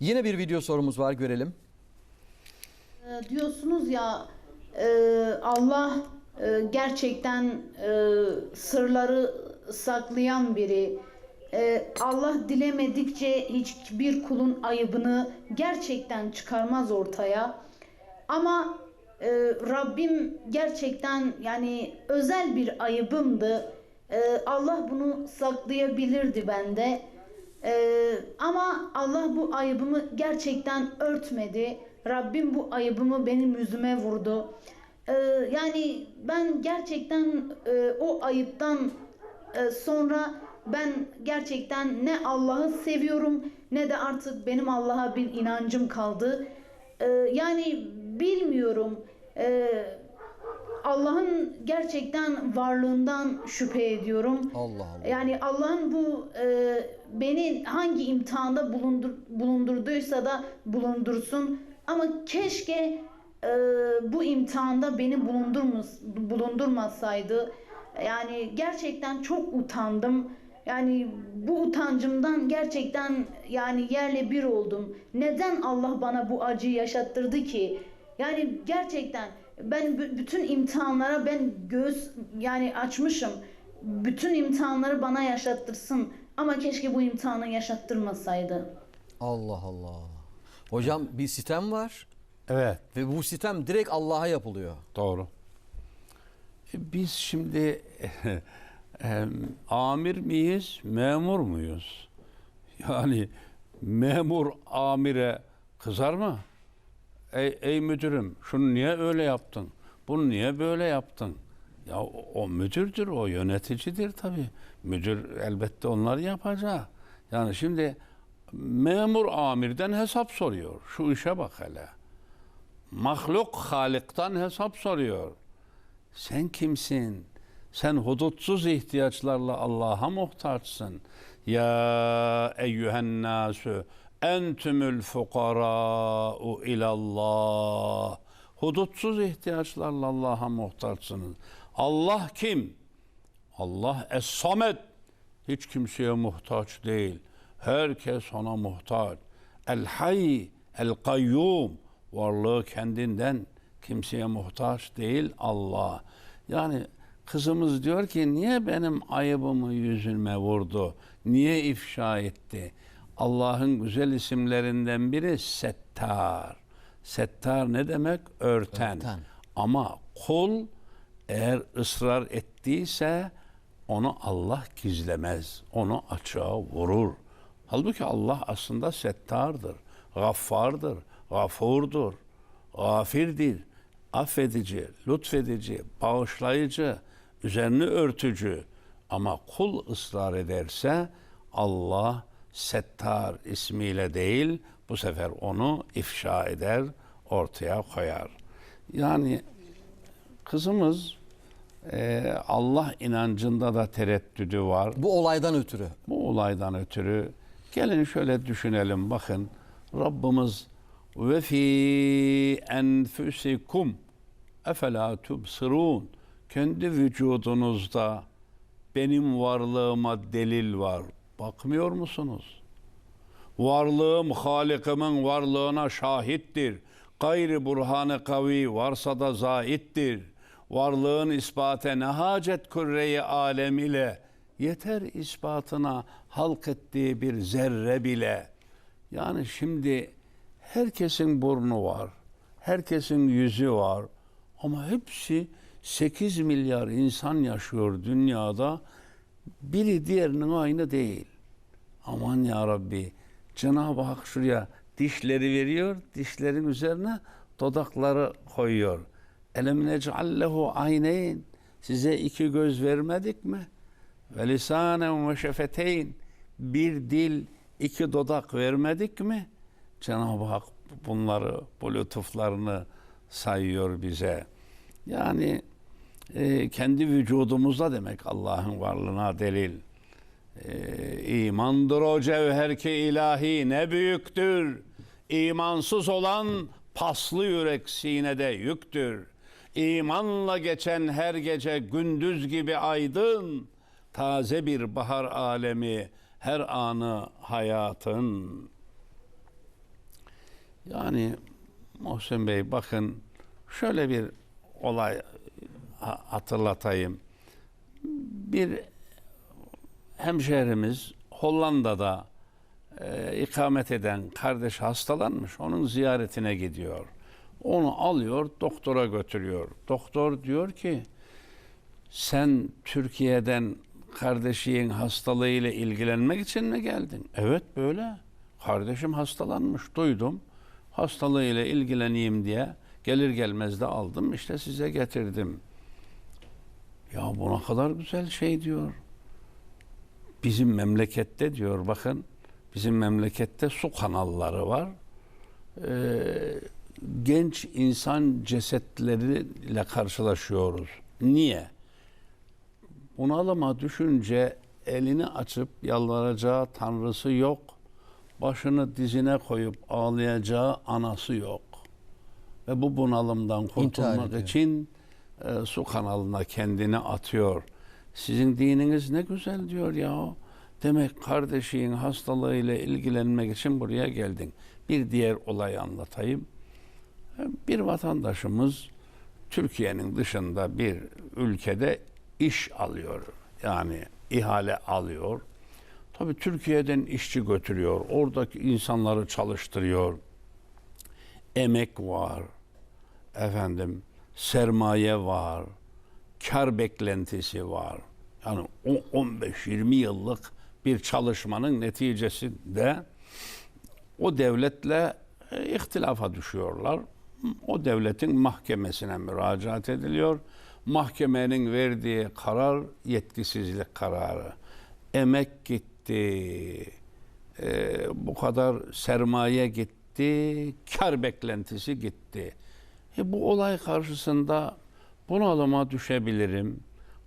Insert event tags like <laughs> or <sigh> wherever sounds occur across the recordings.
Yine bir video sorumuz var görelim. Ee, diyorsunuz ya e, Allah e, gerçekten e, sırları saklayan biri. Allah dilemedikçe hiçbir kulun ayıbını gerçekten çıkarmaz ortaya. Ama Rabbim gerçekten yani özel bir ayıbımdı. Allah bunu saklayabilirdi bende. Ee, ama Allah bu ayıbımı gerçekten örtmedi. Rabbim bu ayıbımı benim yüzüme vurdu. Ee, yani ben gerçekten e, o ayıptan e, sonra ben gerçekten ne Allah'ı seviyorum ne de artık benim Allah'a bir inancım kaldı. Ee, yani bilmiyorum. Ee, Allah'ın gerçekten varlığından şüphe ediyorum. Allah Allah. Yani Allah'ın bu e, beni hangi imtihanda bulundur, bulundurduysa da bulundursun. Ama keşke e, bu imtihanda beni bulundurmaz, bulundurmasaydı. Yani gerçekten çok utandım. Yani bu utancımdan gerçekten yani yerle bir oldum. Neden Allah bana bu acıyı yaşattırdı ki? Yani gerçekten ben bü- bütün imtihanlara ben göz yani açmışım. Bütün imtihanları bana yaşattırsın. Ama keşke bu imtihanı yaşattırmasaydı. Allah Allah. Hocam bir sistem var Evet, ve bu sistem direkt Allah'a yapılıyor. doğru. E, Biz şimdi <laughs> amir miyiz, memur muyuz? Yani memur amire kızar mı? Ey, ey müdürüm, şunu niye öyle yaptın? Bunu niye böyle yaptın? Ya o, o müdürdür, o yöneticidir tabii. Müdür elbette onları yapacak. Yani şimdi memur amirden hesap soruyor. Şu işe bak hele. Mahluk Halik'tan hesap soruyor. Sen kimsin? Sen hudutsuz ihtiyaçlarla Allah'a muhtaçsın. Ya eyyühen nasu entümül fukara'u ilallah. Hudutsuz ihtiyaçlarla Allah'a muhtaçsınız. Allah kim? Allah Es-Samet. Hiç kimseye muhtaç değil. Herkes ona muhtaç. El-Hayy, El-Kayyum. Varlığı kendinden kimseye muhtaç değil Allah. Yani kızımız diyor ki niye benim ayıbımı yüzüme vurdu? Niye ifşa etti? Allah'ın güzel isimlerinden biri Settar. Settar ne demek? Örten. Örten. Ama kul eğer ısrar ettiyse onu Allah gizlemez. Onu açığa vurur. Halbuki Allah aslında settardır, gaffardır, gafurdur, gafirdir, affedici, lütfedici, bağışlayıcı, üzerini örtücü. Ama kul ısrar ederse Allah settar ismiyle değil bu sefer onu ifşa eder, ortaya koyar. Yani kızımız e, Allah inancında da tereddüdü var. Bu olaydan ötürü. Bu olaydan ötürü gelin şöyle düşünelim bakın Rabbimiz ve fi enfusikum efela tubsirun kendi vücudunuzda benim varlığıma delil var. Bakmıyor musunuz? Varlığım Halik'imin varlığına şahittir. Gayri burhanı kavi varsa da zaittir. Varlığın ispate ne hacet kürreyi alem ile yeter ispatına halk ettiği bir zerre bile. Yani şimdi herkesin burnu var, herkesin yüzü var ama hepsi 8 milyar insan yaşıyor dünyada. Biri diğerinin aynı değil. Aman ya Rabbi Cenab-ı Hak şuraya dişleri veriyor, dişlerin üzerine dodakları koyuyor. Elem nec'allehu ayneyn size iki göz vermedik mi? Ve lisanen ve şefeteyn bir dil, iki dudak vermedik mi? Cenab-ı Hak bunları, bu lütuflarını sayıyor bize. Yani e, kendi vücudumuzda demek Allah'ın varlığına delil. Ee, imandır o cevher ki ilahi ne büyüktür. İmansız olan paslı yürek sinede yüktür. İmanla geçen her gece gündüz gibi aydın. Taze bir bahar alemi her anı hayatın. Yani Muhsin Bey bakın şöyle bir olay hatırlatayım. Bir hemşehrimiz Hollanda'da e, ikamet eden kardeş hastalanmış. Onun ziyaretine gidiyor. Onu alıyor, doktora götürüyor. Doktor diyor ki sen Türkiye'den kardeşinin hastalığıyla ilgilenmek için mi geldin? Evet böyle. Kardeşim hastalanmış, duydum. Hastalığıyla ilgileneyim diye gelir gelmez de aldım işte size getirdim. Ya bu ne kadar güzel şey diyor. Bizim memlekette diyor bakın bizim memlekette su kanalları var. Ee, genç insan cesetleriyle karşılaşıyoruz. Niye? Bunalıma düşünce elini açıp yalvaracağı tanrısı yok. Başını dizine koyup ağlayacağı anası yok. Ve bu bunalımdan kurtulmak için e, su kanalına kendini atıyor. Sizin dininiz ne güzel diyor ya. Demek kardeşinin hastalığıyla ilgilenmek için buraya geldin. Bir diğer olayı anlatayım. Bir vatandaşımız Türkiye'nin dışında bir ülkede iş alıyor. Yani ihale alıyor. Tabii Türkiye'den işçi götürüyor. Oradaki insanları çalıştırıyor. Emek var. Efendim sermaye var. Kar beklentisi var. Yani o 15-20 yıllık bir çalışmanın neticesinde o devletle e, ihtilafa düşüyorlar. O devletin mahkemesine müracaat ediliyor. Mahkemenin verdiği karar yetkisizlik kararı. Emek gitti. e, bu kadar sermaye gitti. Kar beklentisi gitti. E, bu olay karşısında bunalıma düşebilirim.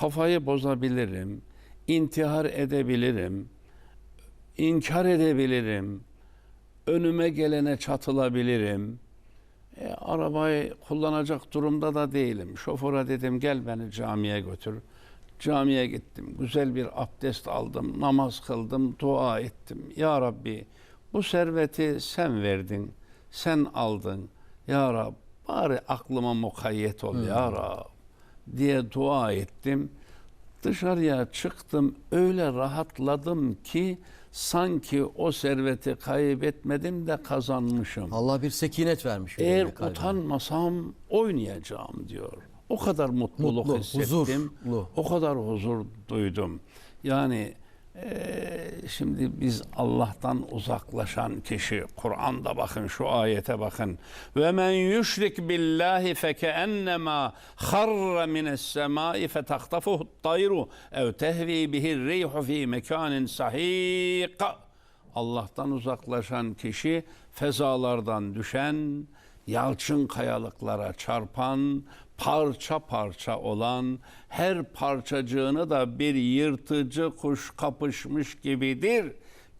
Kafayı bozabilirim. intihar edebilirim. inkar edebilirim önüme gelene çatılabilirim. E, arabayı kullanacak durumda da değilim. Şoföre dedim gel beni camiye götür. Camiye gittim. Güzel bir abdest aldım. Namaz kıldım. Dua ettim. Ya Rabbi bu serveti sen verdin. Sen aldın. Ya Rab bari aklıma mukayyet ol ya Rab diye dua ettim. Dışarıya çıktım öyle rahatladım ki sanki o serveti kaybetmedim de kazanmışım. Allah bir sekinet vermiş. Eğer utanmasam oynayacağım diyor. O kadar mutluluk Mutlu, hissettim. huzurlu. O kadar huzur duydum. Yani eee, şimdi biz Allah'tan uzaklaşan kişi Kur'an'da bakın şu ayete bakın. Ve men yüşrik billahi fekennema harra mines semai fetahtafuhu tayru ev tehvi bihi rihu fi mekanin sahik. Allah'tan uzaklaşan kişi fezalardan düşen, yalçın kayalıklara çarpan, parça parça olan, her parçacığını da bir yırtıcı kuş kapışmış gibidir.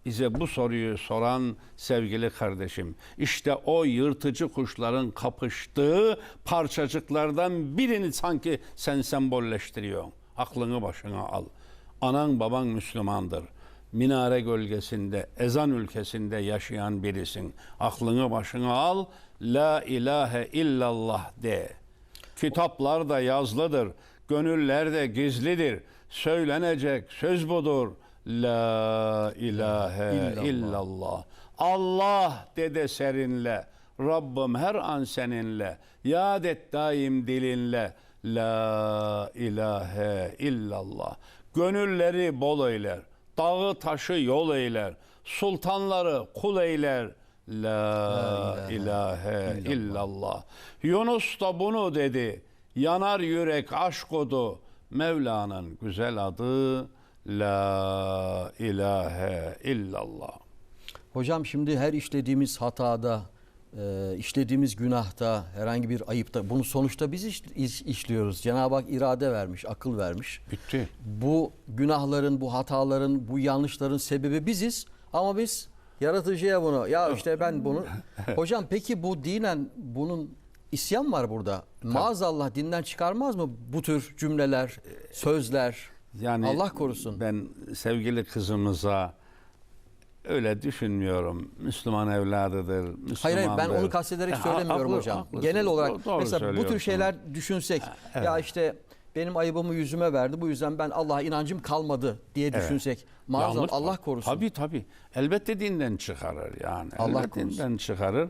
Bize bu soruyu soran sevgili kardeşim, işte o yırtıcı kuşların kapıştığı parçacıklardan birini sanki sen sembolleştiriyorsun. Aklını başına al. Anan baban Müslümandır minare gölgesinde, ezan ülkesinde yaşayan birisin. Aklını başına al, la ilahe illallah de. Kitaplarda yazlıdır, gönüllerde gizlidir. Söylenecek söz budur. La ilahe İllallah. illallah. Allah dede serinle. Rabbim her an seninle. Yad et daim dilinle. La ilahe illallah. Gönülleri bol eyler. Dağı taşı yol eyler. Sultanları kul eyler. La, ilahe, illallah. Yunus da bunu dedi. Yanar yürek aşk odu. Mevla'nın güzel adı La ilahe illallah. Hocam şimdi her işlediğimiz hatada, e, işlediğimiz günahta, herhangi bir ayıpta bunu sonuçta biz iş- iş- işliyoruz. Cenab-ı Hak irade vermiş, akıl vermiş. Bitti. Bu günahların, bu hataların, bu yanlışların sebebi biziz ama biz yaratıcıya bunu ya <laughs> işte ben bunu <laughs> Hocam peki bu dinen bunun isyan var burada. Maazallah dinden çıkarmaz mı bu tür cümleler, sözler? Yani Allah korusun. Ben sevgili kızımıza öyle düşünmüyorum. Müslüman evladıdır, Müslümandır. Hayır hayır ben onu kastederek <laughs> Ha, söylemiyorum haklı- hocam. haklısın. Genel olarak Do- doğru mesela bu tür şeyler düşünsek ya işte benim ayıbımı yüzüme verdi bu yüzden ben Allah'a inancım kalmadı diye düşünsek maazallah Yanlış Allah korusun. Tabii tabii. Elbette dinden çıkarır yani. Allah Elbette korusun. dinden çıkarır.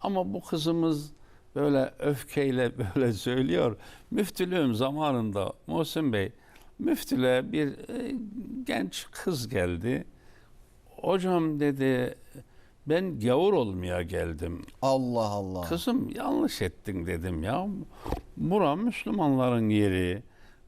Ama bu kızımız böyle öfkeyle <laughs> böyle söylüyor. Müftülüğüm zamanında Muhsin Bey müftüle bir e, genç kız geldi. Hocam dedi ben gavur olmaya geldim. Allah Allah. Kızım yanlış ettin dedim ya. Bura Müslümanların yeri.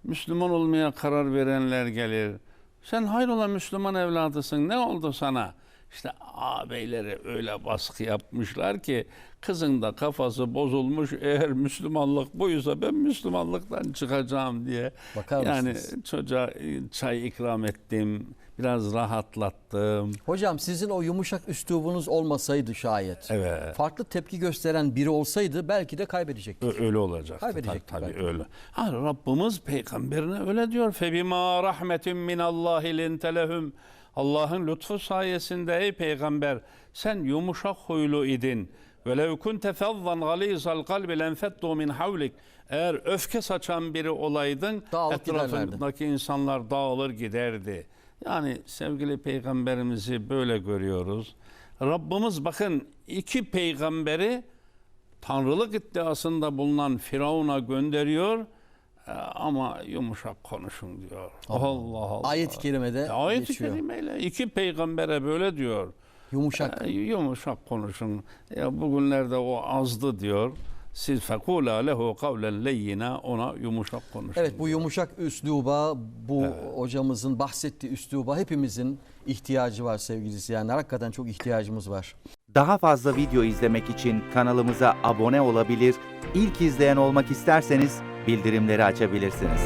Müslüman olmaya karar verenler gelir. Sen hayrola Müslüman evladısın ne oldu sana? İşte ağabeyleri öyle baskı yapmışlar ki kızın da kafası bozulmuş. Eğer Müslümanlık buysa ben Müslümanlıktan çıkacağım diye. Bakar yani mısınız? çocuğa çay ikram ettim. Biraz rahatlattım. Hocam sizin o yumuşak üslubunuz olmasaydı şayet. Evet. Farklı tepki gösteren biri olsaydı belki de kaybedecekti. Ö- Öyle olacak. Kaybedecektik Tabii, tabii belki. öyle. Ha, Rabbimiz peygamberine öyle diyor. Febima rahmetin min Allahi lintelehum. Allah'ın lütfu sayesinde ey peygamber sen yumuşak huylu idin. Ve lev kunte fezzan galizal kalbi lenfettu min havlik. Eğer öfke saçan biri olaydın Dağılıp giderlerdi. etrafındaki insanlar dağılır giderdi. Yani sevgili peygamberimizi böyle görüyoruz. Rabbimiz bakın iki peygamberi tanrılık iddiasında bulunan Firavun'a gönderiyor e, ama yumuşak konuşun diyor. Allah Allah. Ayet-i kerimede Ayet-i kerimeyle iki peygambere böyle diyor. Yumuşak. E, yumuşak konuşun. Ya bugünlerde o azdı diyor. Siz fekula lehu kavlen leyyina ona yumuşak konuşun. Evet bu yumuşak üsluba, bu hocamızın bahsettiği üsluba hepimizin ihtiyacı var sevgili izleyenler. Hakikaten çok ihtiyacımız var. Daha fazla video izlemek için kanalımıza abone olabilir, ilk izleyen olmak isterseniz bildirimleri açabilirsiniz.